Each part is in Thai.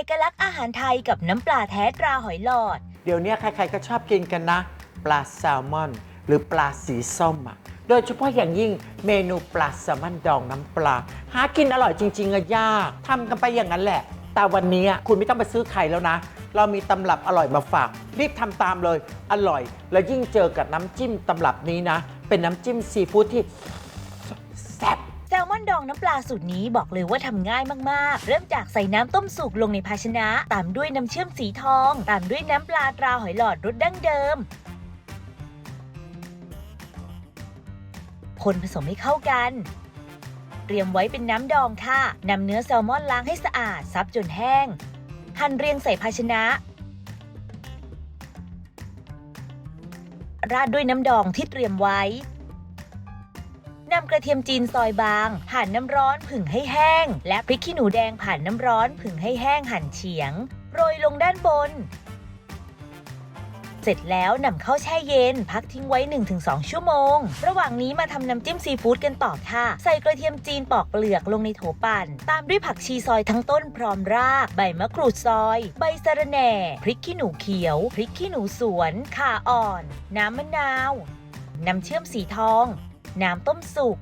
อกลักษณ์อาหารไทยกับน้ำปลาแท้ตราหอยหลอด เดี๋ยวนี้ใครๆก็ชอบกินกันนะ ปลาแซลมอน หรือปลาสีส้มอะ โดยเฉพาะอย่างยิ่งเมนูปลาแซลมอนดองน้ำปลา หากินอร่อยจริง ๆอะยากทำกันไปอย่างนั้นแหละ แต่วันนี้คุณไม่ต้องไปซื้อไข่แล้วนะ เรามีตำรับอร่อยมาฝาก รีบทำตามเลย อร่อย แล้วยิ่งเจอกับน้ำจิ้มตำรับนี้นะ เป็นน้ำจิ้มซีฟู้ดที่ น้ำปลาสูตรนี้บอกเลยว่าทำง่ายมากๆ เริ่มจากใส่น้ำต้มสุกลงในภาชนะ ตามด้วยน้ำเชื่อมสีทอง ตามด้วยน้ำปลาตราหอยหลอดรสดั้งเดิม คนผสมให้เข้ากันเตรียมไว้เป็นน้ำดองค่ะนำเนื้อแซลมอนล้างให้สะอาดซับจนแห้ง หั่นเรียงใส่ภาชนะ ราดด้วยน้ำดองที่เตรียมไว้ นำกระเทียมจีนซอยบางผ่านน้ำร้อนผึ่งให้แห้ง และพริกขี้หนูแดงผ่านน้ำร้อนผึ่งให้แห้งหั่นเฉียง โรยลงด้านบน เสร็จแล้วนำเข้าแช่เย็น พักทิ้งไว้ 1-2 ชั่วโมง ระหว่างนี้มาทำน้ำจิ้มซีฟู้ดกันต่อค่ะ ใส่กระเทียมจีนปอกเปลือกลงในโถปั่น ตามด้วยผักชีซอยทั้งต้นพร้อมราก ใบมะกรูดซอย ใบสะระแหน่ พริกขี้หนูเขียว พริกขี้หนูสวน ข่าอ่อน น้ำมะนาว น้ำเชื่อมสีทอง น้ำต้มสุก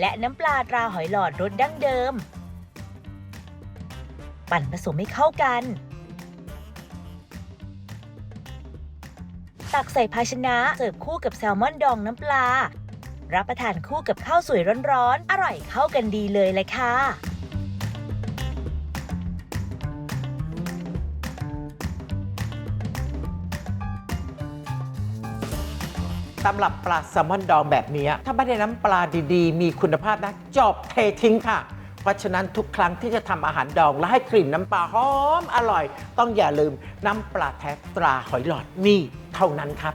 และน้ำปลาตราหอยหลอดรสดั้งเดิม ปั่นผสมให้เข้ากัน ตักใส่ภาชนะเสิร์ฟคู่กับแซลมอนดองน้ำปลา รับประทานคู่กับข้าวสวยร้อนๆ อร่อยเข้ากันดีเลยเลยค่ะ ตำรับปลาแซลมอนดองแบบนี้ ถ้าไม่ได้น้ำปลาดีๆ มีคุณภาพนะจบเททิ้งค่ะ เพราะฉะนั้นทุกครั้งที่จะทำอาหารดอง และให้กลิ่นน้ำปลาหอมอร่อย ต้องอย่าลืมน้ำปลาแท้ตราหอยหลอดนี่เท่านั้นครับ